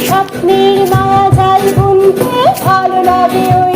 স্বপ্নের মা যাই বুনতে ভালো লাগে ওই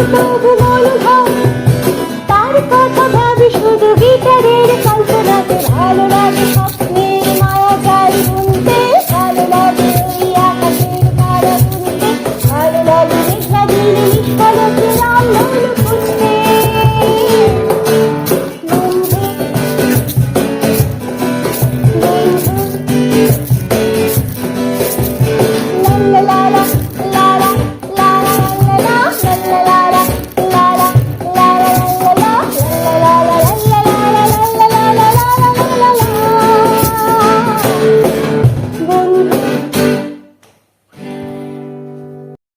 Oh,